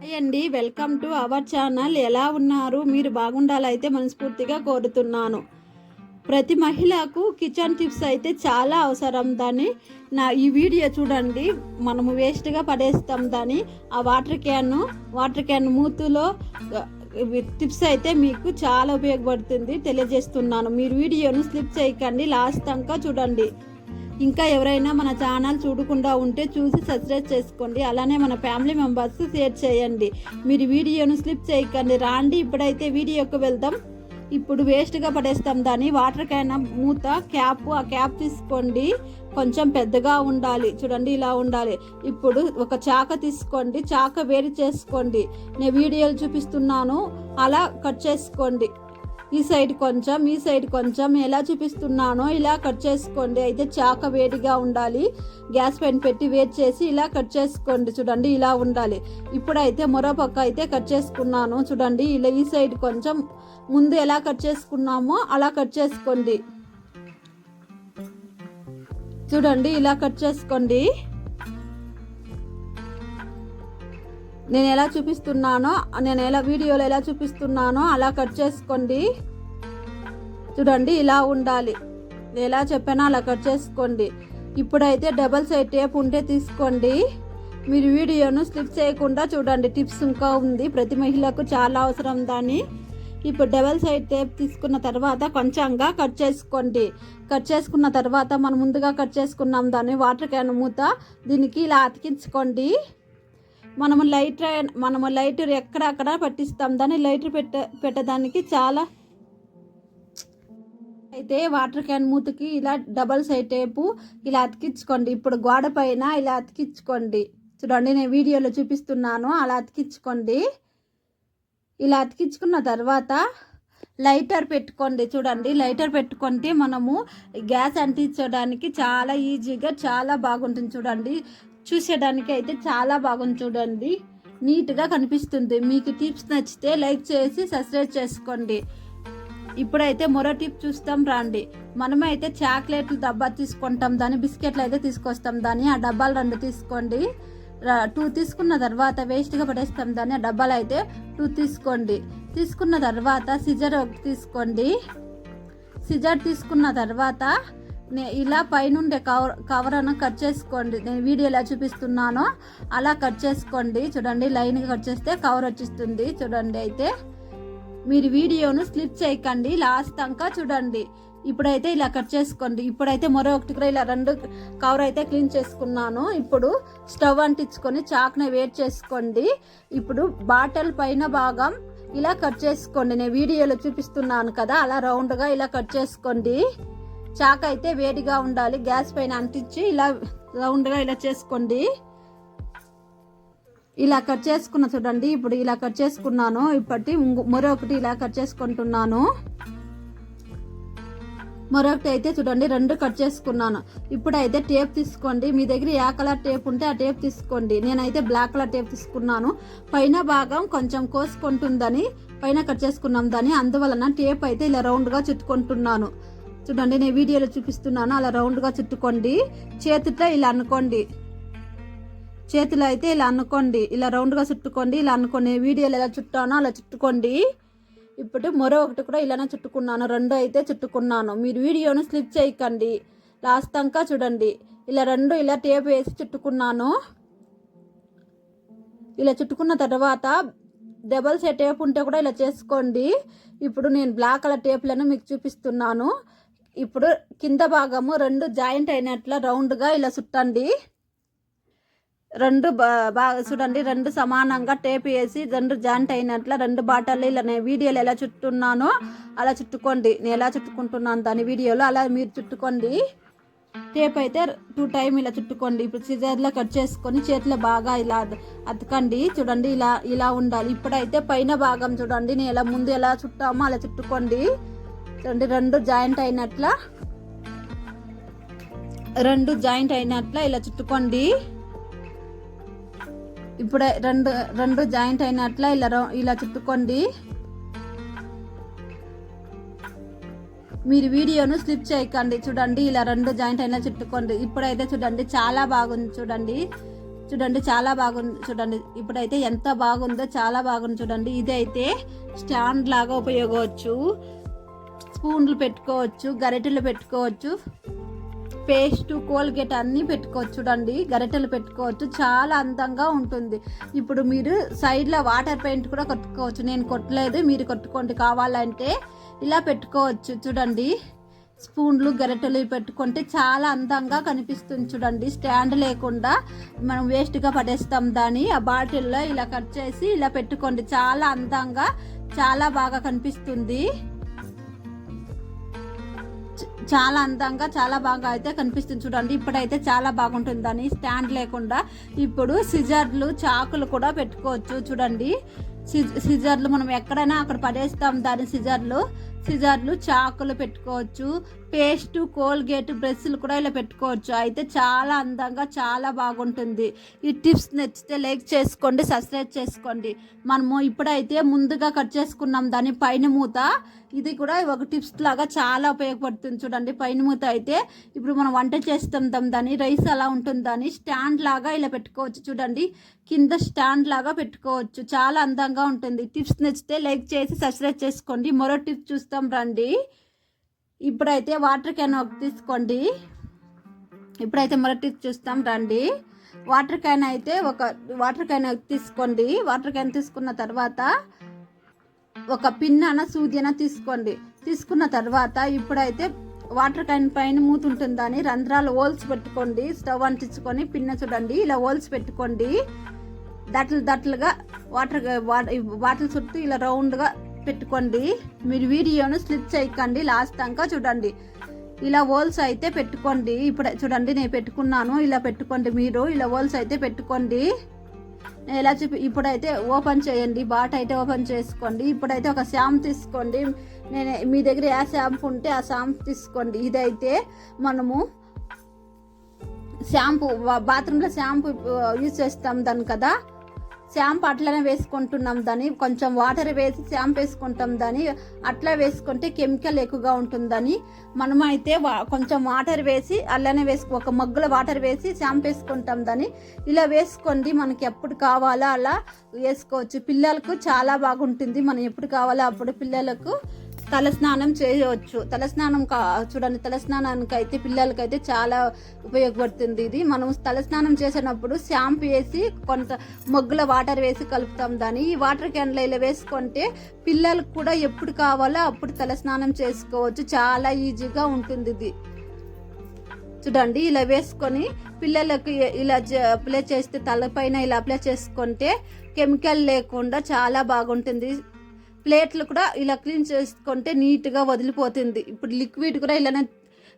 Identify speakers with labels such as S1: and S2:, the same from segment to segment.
S1: Hi అండి welcome to our channel. ఎలా ఉన్నారు? మీరు బాగుండాలైతే మనస్ఫూర్తిగా కోరుతున్నాను. ప్రతి మహిళకు కిచెన్ టిప్స్ అయితే చాలా అవసరం దాన్ని నా ఈ వీడియో చూడండి మనము వేస్ట్గా పడేస్తాం దాన్ని ఆ వాటర్ క్యాన్ వాటర్ క్యాన్ మూతులో టిప్స్ అయితే మీకు చాలా ఉపయోగపడుతుంది. తెలియజేస్తున్నాను. మీరు వీడియోను స్లిప్ చేయకండి లాస్ట్ దాకా చూడండి. ఇంకా ఎవరైనా మన ఛానల్ చూడకుండా ఉంటే చూసి సబ్స్క్రైబ్ చేసుకోండి. అలానే మన ఫ్యామిలీ మెంబర్స్ షేర్ చేయండి. మీరు వీడియోను స్లిప్ చేయకండి. రాండి ఇప్పుడైతే వీడియోకి వెళ్దాం. ఇప్పుడు వేస్ట్గా పడేస్తాం దాన్ని. వాటర్ క్యాన్ మూత క్యాప్ ఆ క్యాప్ తీసుకోండి. కొంచెం పెద్దగా ఉండాలి. చూడండి ఇలా ఉండాలి. ఇప్పుడు ఒక చాక తీసుకోండి. చాక వేడి చేసుకోండి. నేను వీడియోలు చూపిస్తున్నాను. అలా కట్ చేసుకోండి. ఈ సైడ్ కొంచెం ఈ సైడ్ కొంచెం ఎలా చూపిస్తున్నానో ఇలా కట్ చేసుకోండి. అయితే చాక వేడిగా ఉండాలి. గ్యాస్ పైన పెట్టి వేడి చేసి ఇలా కట్ చేసుకోండి. చూడండి ఇలా ఉండాలి. ఇప్పుడైతే మరో పక్క అయితే కట్ చేసుకున్నాను. చూడండి ఇలా ఈ సైడ్ కొంచెం ముందు ఎలా కట్ చేసుకున్నామో అలా కట్ చేసుకోండి. చూడండి ఇలా కట్ చేసుకోండి. నేను ఎలా చూపిస్తున్నానో నేను ఎలా వీడియోలో ఎలా చూపిస్తున్నానో అలా కట్ చేసుకోండి. చూడండి ఇలా ఉండాలి. ఎలా చెప్పానో అలా కట్ చేసుకోండి. ఇప్పుడైతే డబల్ సైడ్ టేప్ ఉంటే తీసుకోండి. మీరు వీడియోను స్లిప్ చేయకుండా చూడండి. టిప్స్ ఇంకా ఉంది. ప్రతి మహిళకు చాలా అవసరం దాన్ని ఇప్పుడు డబల్ సైడ్ టేప్ తీసుకున్న తర్వాత కొంచెంగా కట్ చేసుకోండి. కట్ చేసుకున్న తర్వాత మనం ముందుగా కట్ చేసుకున్నాం దాన్ని. వాటర్ క్యాన్ మూత దీనికి ఇలా అతికించుకోండి. మనము లైటర్ మనము లైటర్ ఎక్కడక్కడ పట్టిస్తాం. దాన్ని లైటర్ పెట్ట పెట్టడానికి చాలా అయితే వాటర్ క్యాన్ మూతకి ఇలా డబల్ సైడ్ టేపు ఇలా అతికించుకోండి. ఇప్పుడు గోడ పైన ఇలా అతికించుకోండి. చూడండి నేను వీడియోలో చూపిస్తున్నాను. అలా అతికించుకోండి. ఇలా అతికించుకున్న తర్వాత లైటర్ పెట్టుకోండి. చూడండి లైటర్ పెట్టుకుంటే మనము గ్యాస్ అంటించడానికి చాలా ఈజీగా చాలా బాగుంటుంది. చూడండి చూసేదానికి అయితే చాలా బాగుంది చూడండి. నీట్గా కనిపిస్తుంది. మీకు టిప్స్ నచ్చితే లైక్ చేసి సబ్స్క్రైబ్ చేసుకోండి. ఇప్పుడైతే మరో టిప్ చూస్తాం రండి. మనమైతే చాక్లెట్లు డబ్బా తీసుకుంటాం. దాన్ని బిస్కెట్లు అయితే తీసుకొస్తాం. దాన్ని ఆ డబ్బాలు రెండు తీసుకోండి. టూ తీసుకున్న తర్వాత వేస్ట్గా పడేస్తాం. దాన్ని ఆ డబ్బాలు అయితే టూ తీసుకోండి. తీసుకున్న తర్వాత సిజర్ ఒకటి తీసుకోండి. సిజర్ తీసుకున్న తర్వాత ఇలా పైనుండే కవర్ కవర్ అన్న కట్ చేసుకోండి. నేను వీడియో ఎలా చూపిస్తున్నానో అలా కట్ చేసుకోండి. చూడండి లైన్గా కట్ చేస్తే కవర్ వచ్చేస్తుంది. చూడండి అయితే మీరు వీడియోను స్లిప్ చేయకండి. లాస్ట్ దాకా చూడండి. ఇప్పుడైతే ఇలా కట్ చేసుకోండి. ఇప్పుడైతే మరో ఒకటి కూడా ఇలా రెండు కవర్ అయితే క్లీన్ చేసుకున్నాను. ఇప్పుడు స్టవ్ అంటించుకొని చాక్ని వేడి చేసుకోండి. ఇప్పుడు బాటిల్ పైన భాగం ఇలా కట్ చేసుకోండి. నేను వీడియోలో చూపిస్తున్నాను కదా అలా రౌండ్గా ఇలా కట్ చేసుకోండి. చాక్ అయితే వేడిగా ఉండాలి. గ్యాస్ పైన అంటించి ఇలా రౌండ్గా ఇలా చేసుకోండి. ఇలా కట్ చేసుకున్న చూడండి. ఇప్పుడు ఇలా కట్ చేసుకున్నాను. ఇప్పటి మరొకటి ఇలా కట్ చేసుకుంటున్నాను. మరొకటి అయితే చూడండి. రెండు కట్ చేసుకున్నాను. ఇప్పుడైతే టేప్ తీసుకోండి. మీ దగ్గర ఏ కలర్ టేప్ ఉంటే ఆ టేప్ తీసుకోండి. నేనైతే బ్లాక్ కలర్ టేప్ తీసుకున్నాను. పైన భాగం కొంచెం కోసుకుంటుందని పైన కట్ చేసుకున్నాం దాన్ని. అందువలన టేప్ అయితే ఇలా రౌండ్గా చుట్టుకుంటున్నాను. చూడండి నేను వీడియోలో చూపిస్తున్నాను. అలా రౌండ్గా చుట్టుకోండి. చేతితో ఇలా అనుకోండి. చేతిలో అయితే ఇలా అనుకోండి. ఇలా రౌండ్గా చుట్టుకోండి. ఇలా అనుకోండి. వీడియోలో ఎలా చుట్టానో అలా చుట్టుకోండి. ఇప్పుడు మరో ఒకటి కూడా ఇలానే చుట్టుకున్నాను. రెండు అయితే చుట్టుకున్నాను. మీరు వీడియోను స్లిప్ చేయకండి. లాస్ట్ దాకా చూడండి. ఇలా రెండు ఇలా టేప్ వేసి చుట్టుకున్నాను. ఇలా చుట్టుకున్న తర్వాత డబల్ సెట్ టేప్ ఉంటే కూడా ఇలా చేసుకోండి. ఇప్పుడు నేను బ్లాక్ కలర్ టేప్లను మీకు చూపిస్తున్నాను. ఇప్పుడు కింద భాగము రెండు జాయింట్ అయినట్ల రౌండ్గా ఇలా చుట్టండి. రెండు బా- బాగా చూడండి రెండు సమానంగా టేప్ వేసి రెండు జాయింట్ అయినట్ల రెండు బాటలు ఇలా నేను వీడియోలో ఎలా చుట్టున్నానో అలా చుట్టుకోండి. నేను ఎలా చుట్టుకుంటున్నాను దాని వీడియోలో అలా మీరు చుట్టుకోండి. టేప్ అయితే టూ టైం ఇలా చుట్టుకోండి. ఇప్పుడు సిజర్లో కట్ చేసుకొని చేతిలో బాగా ఇలా అతకండి. చూడండి ఇలా ఇలా ఉండాలి. ఇప్పుడైతే పైన భాగం చూడండి. నేను ఎలా ముందు ఎలా చుట్టామో అలా చుట్టుకోండి. చూడండి రెండు జాయింట్ అయినట్ల. రెండు జాయింట్ అయినట్ల ఇలా చుట్టుకోండి. ఇప్పుడే రెండు రెండు జాయింట్ అయినట్ల ఇలా ఇలా చుట్టుకోండి. మీరు వీడియోను స్లిప్ చేయకండి. చూడండి ఇలా రెండు జాయింట్ అయినా చుట్టుకోండి. ఇప్పుడైతే చూడండి చాలా బాగుంది చూడండి. చూడండి చాలా బాగుంది చూడండి. ఇప్పుడైతే ఎంత బాగుందో చాలా బాగుంది చూడండి. ఇదైతే స్టాండ్ లాగా ఉపయోగవచ్చు. స్పూన్లు పెట్టుకోవచ్చు గరిటెలు పెట్టుకోవచ్చు పేస్ట్ కోల్గేట్ అన్నీ పెట్టుకోవచ్చు చూడండి. గరిటెలు పెట్టుకోవచ్చు. చాలా అందంగా ఉంటుంది. ఇప్పుడు మీరు సైడ్లో వాటర్ పెయింట్ కూడా కొట్టుకోవచ్చు. నేను కొట్టలేదు మీరు కొట్టుకోండి. కావాలంటే ఇలా పెట్టుకోవచ్చు చూడండి. స్పూన్లు గరిటెలు పెట్టుకుంటే చాలా అందంగా కనిపిస్తుంది చూడండి. స్టాండ్ లేకుండా మనం వేస్ట్గా పడేస్తాం దాన్ని. ఆ బాటిల్లో ఇలా కట్ చేసి ఇలా పెట్టుకోండి. చాలా అందంగా చాలా బాగా కనిపిస్తుంది. చాలా అందంగా చాలా బాగా అయితే కనిపిస్తుంది చూడండి. ఇప్పుడైతే చాలా బాగుంటుందని స్టాండ్ లేకుండా ఇప్పుడు సిజర్లు చాకులు కూడా పెట్టుకోవచ్చు చూడండి. సిజర్లు మనం ఎక్కడైనా అక్కడ పడేస్తాం దాని సిజర్లు. సిజర్లు చాకులు పెట్టుకోవచ్చు పేస్ట్ కోల్గేట్ బ్రష్లు కూడా ఇలా పెట్టుకోవచ్చు. అయితే చాలా అందంగా చాలా బాగుంటుంది. ఈ టిప్స్ నచ్చితే లైక్ చేసుకోండి సబ్స్క్రైబ్ చేసుకోండి. మనము ఇప్పుడైతే ముందుగా కట్ చేసుకున్నాం దాని పైన మూత. ఇది కూడా ఒక టిప్స్ లాగా చాలా ఉపయోగపడుతుంది చూడండి. పైన మూత అయితే ఇప్పుడు మనం వంట చేస్తుంటాం దాన్ని రైస్ అలా ఉంటుంది స్టాండ్ లాగా ఇలా పెట్టుకోవచ్చు చూడండి. కింద స్టాండ్ లాగా పెట్టుకోవచ్చు. చాలా అందంగా ఉంటుంది. టిప్స్ నచ్చితే లైక్ చేసి సబ్స్క్రైబ్ చేసుకోండి. మరో టిప్స్ చూస్తే చూస్తాం రండి. ఇప్పుడైతే వాటర్ క్యాన్ ఒకటి తీసుకోండి. ఇప్పుడైతే మొదటి చూస్తాం రండి. వాటర్ క్యాన్ అయితే ఒక వాటర్ క్యాన్ తీసుకోండి. వాటర్ క్యాన్ తీసుకున్న తర్వాత ఒక పిన్నన సూదిన సూది తీసుకోండి. తీసుకున్న తర్వాత ఇప్పుడైతే వాటర్ క్యాన్ పైన మూతుంటుందని రంధ్రాలు హోల్స్ పెట్టుకోండి. స్టవ్ అంటించుకొని పిన్న చూడండి. ఇలా హోల్స్ పెట్టుకోండి. దట్లు దట్లుగా వాటర్ వాటర్ చుట్టూ ఇలా రౌండ్గా పెట్టుకోండి. మీరు వీడియోను స్లిప్ చేయకండి. లాస్ట్ దాకా చూడండి. ఇలా హోల్స్ అయితే పెట్టుకోండి. ఇప్పుడు చూడండి నేను పెట్టుకున్నాను. ఇలా పెట్టుకోండి మీరు. ఇలా హోల్స్ అయితే పెట్టుకోండి. నేను ఎలా చూపి ఇప్పుడైతే ఓపెన్ చేయండి. బాట్ అయితే ఓపెన్ చేసుకోండి. ఇప్పుడైతే ఒక షాంపు తీసుకోండి. నేను మీ దగ్గర ఏ షాంపూ ఉంటే ఆ షాంపూ తీసుకోండి. ఇదైతే మనము షాంపూ బాత్రూంలో షాంపూ యూజ్ చేస్తాం దాన్ని కదా. శాంప్ అట్లనే వేసుకుంటున్నాం దాన్ని. కొంచెం వాటర్ వేసి శాంప్ వేసుకుంటాం దాన్ని. అట్లా వేసుకుంటే కెమికల్ ఎక్కువగా ఉంటుందని. మనం అయితే వా- కొంచెం వాటర్ వేసి అలానే వేసుకో ఒక మగ్గులో వాటర్ వేసి శాంప్ వేసుకుంటాం దాన్ని. ఇలా వేసుకోండి మనకి ఎప్పుడు కావాలో అలా వేసుకోవచ్చు. పిల్లలకు చాలా బాగుంటుంది మనం ఎప్పుడు కావాలో అప్పుడు పిల్లలకు. తలస్నానం చేయవచ్చు. తలస్నానం కా చూడండి తలస్నానానికి అయితే పిల్లలకైతే చాలా ఉపయోగపడుతుంది ఇది. మనం తలస్నానం చేసినప్పుడు షాంపు వేసి కొంత మొగ్గుల వాటర్ వేసి కలుపుతాం దాన్ని. ఈ వాటర్ క్యాన్లో ఇలా వేసుకుంటే పిల్లలకు కూడా ఎప్పుడు కావాలో అప్పుడు తలస్నానం చేసుకోవచ్చు. చాలా ఈజీగా ఉంటుంది ఇది. చూడండి ఇలా వేసుకొని పిల్లలకు ఇలా అప్లై చేస్తే తలపైన ఇలా అప్లై చేసుకుంటే కెమికల్ లేకుండా చాలా బాగుంటుంది. ప్లేట్లు కూడా ఇలా క్లీన్ చేసుకుంటే నీట్గా వదిలిపోతుంది. ఇప్పుడు లిక్విడ్ కూడా ఇలానే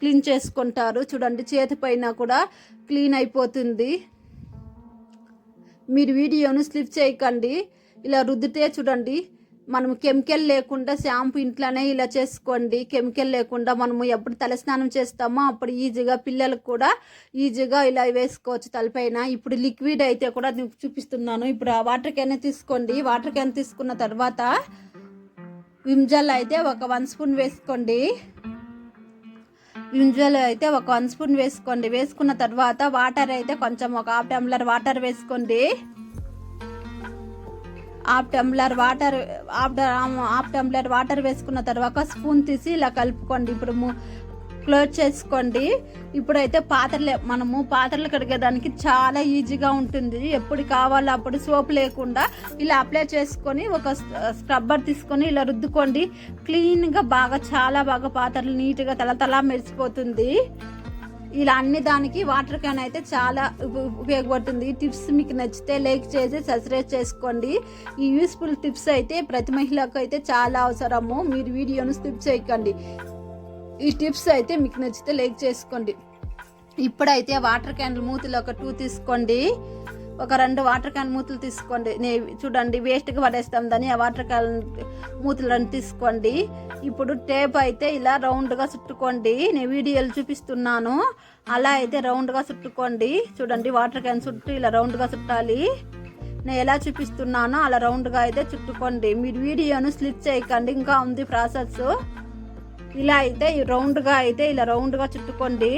S1: క్లీన్ చేసుకుంటారు. చూడండి చేతి పైన కూడా క్లీన్ అయిపోతుంది. మీరు వీడియోను స్లిప్ చేయకండి. ఇలా రుద్దితే చూడండి మనం కెమికల్ లేకుండా షాంపూ ఇంట్లోనే ఇలా చేసుకోండి. కెమికల్ లేకుండా మనము ఎప్పుడు తలస్నానం చేస్తామో అప్పుడు ఈజీగా పిల్లలకు కూడా ఈజీగా ఇలా వేసుకోవచ్చు తలపైన. ఇప్పుడు లిక్విడ్ అయితే కూడా చూపిస్తున్నాను. ఇప్పుడు ఆ వాటర్ క్యాన్ తీసుకోండి. వాటర్ క్యాన్ తీసుకున్న తర్వాత విమ్జల్ అయితే ఒక వన్ స్పూన్ వేసుకోండి. విమ్జల్ అయితే ఒక వన్ స్పూన్ వేసుకోండి. వేసుకున్న తర్వాత వాటర్ అయితే కొంచెం ఒక హాఫ్ టంబ్లర్ వాటర్ వేసుకోండి. Half tumbler water half half tumbler water వేసుకున్న తర్వాత స్పూన్ తీసి ఇలా కలుపుకోండి. ఇప్పుడు క్లోజ్ చేసుకోండి. ఇప్పుడైతే పాత్రలే మనము పాత్రలు కడిగేదానికి చాలా ఈజీగా ఉంటుంది. ఎప్పుడు కావాలో అప్పుడు సోప్ లేకుండా ఇలా అప్లై చేసుకొని ఒక స్క్రబ్బర్ తీసుకొని ఇలా రుద్దుకోండి. క్లీన్గా బాగా చాలా బాగా పాత్రలు నీట్గా తలతలా మెరిసిపోతుంది. ఇలా అన్ని దానికి వాటర్ క్యాన్ అయితే చాలా ఉపయోగపడుతుంది. ఈ టిప్స్ మీకు నచ్చితే లైక్ చేసి సబ్స్క్రైబ్ చేసుకోండి. ఈ యూస్ఫుల్ టిప్స్ అయితే ప్రతి మహిళకు అయితే చాలా అవసరము. మీరు వీడియోను స్కిప్ చేయకండి. ఈ టిప్స్ అయితే మీకు నచ్చితే లైక్ చేసుకోండి. ఇప్పుడైతే వాటర్ క్యాన్లు మూతులు ఒక టూ తీసుకోండి. ఒక రెండు వాటర్ క్యాన్ మూతులు తీసుకోండి. నే చూడండి వేస్ట్గా పడేస్తాం దాన్ని ఆ వాటర్ క్యాన్ మూతులు రెండు తీసుకోండి. ఇప్పుడు టేప్ అయితే ఇలా రౌండ్గా చుట్టుకోండి. నేను వీడియోలు చూపిస్తున్నాను. అలా అయితే రౌండ్గా చుట్టుకోండి. చూడండి వాటర్ క్యాన్ చుట్టూ ఇలా రౌండ్గా చుట్టాలి. నేను ఎలా చూపిస్తున్నానో అలా రౌండ్గా అయితే చుట్టుకోండి. మీరు వీడియోను స్లిప్ చేయకండి. ఇంకా ఉంది ప్రాసెస్. ఇలా అయితే రౌండ్గా అయితే ఇలా రౌండ్గా చుట్టుకోండి.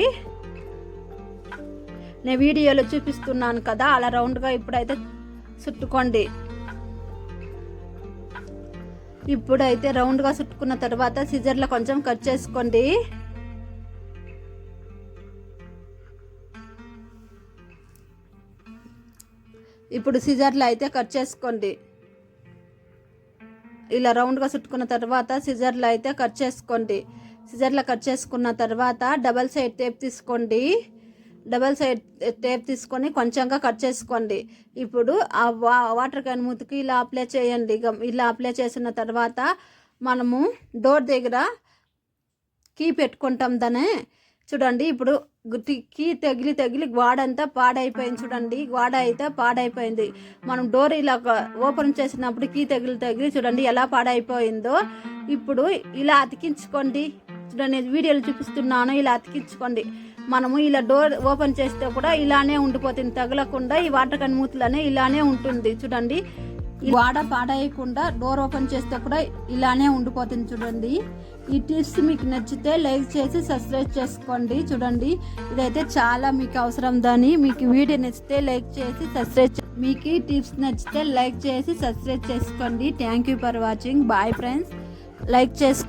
S1: నేను వీడియోలో చూపిస్తున్నాను కదా అలా రౌండ్గా ఇప్పుడైతే చుట్టుకోండి. ఇప్పుడైతే రౌండ్గా చుట్టుకున్న తర్వాత సిజర్లో కొంచెం కట్ చేసుకోండి. ఇప్పుడు సిజర్లో అయితే కట్ చేసుకోండి. ఇలా రౌండ్గా చుట్టుకున్న తర్వాత సిజర్లో అయితే కట్ చేసుకోండి. సిజర్లో కట్ చేసుకున్న తర్వాత డబల్ సైడ్ టేప్ తీసుకోండి. డబల్ సైడ్ టేప్ తీసుకొని కొంచెంగా కట్ చేసుకోండి. ఇప్పుడు ఆ వా వాటర్ క్యాన్ మూతికి ఇలా అప్లై చేయండి. ఇలా అప్లై చేసిన తర్వాత మనము డోర్ దగ్గర కీ పెట్టుకుంటాం దానే చూడండి ఇప్పుడు గుట్టి కీ తగిలి తగిలి గోడంతా పాడైపోయింది చూడండి గోడ అయితే పాడైపోయింది. మనం డోర్ ఇలా ఓపెన్ చేసినప్పుడు కీ తగిలి తగిలి చూడండి ఎలా పాడైపోయిందో. ఇప్పుడు ఇలా అతికించుకోండి. చూడండి వీడియోలు చూపిస్తున్నాను ఇలా అతికించుకోండి. మనము ఇలా డోర్ ఓపెన్ చేస్తే కూడా ఇలానే ఉండిపోతుంది తగలకుండా ఈ వాటర్ కన్మూతులనే ఇలానే ఉంటుంది చూడండి. వాడ పాడేయకుండా డోర్ ఓపెన్ చేస్తే కూడా ఇలానే ఉండిపోతుంది చూడండి. ఈ టిప్స్ మీకు నచ్చితే లైక్ చేసి సబ్స్క్రైబ్ చేసుకోండి. చూడండి ఇదైతే చాలా మీకు అవసరం దాని. మీకు వీడియో నచ్చితే లైక్ చేసి సబ్స్క్రైబ్ మీకు ఈ టిప్స్ నచ్చితే లైక్ చేసి సబ్స్క్రైబ్ చేసుకోండి. Thank you for watching bye friends like చేసుకో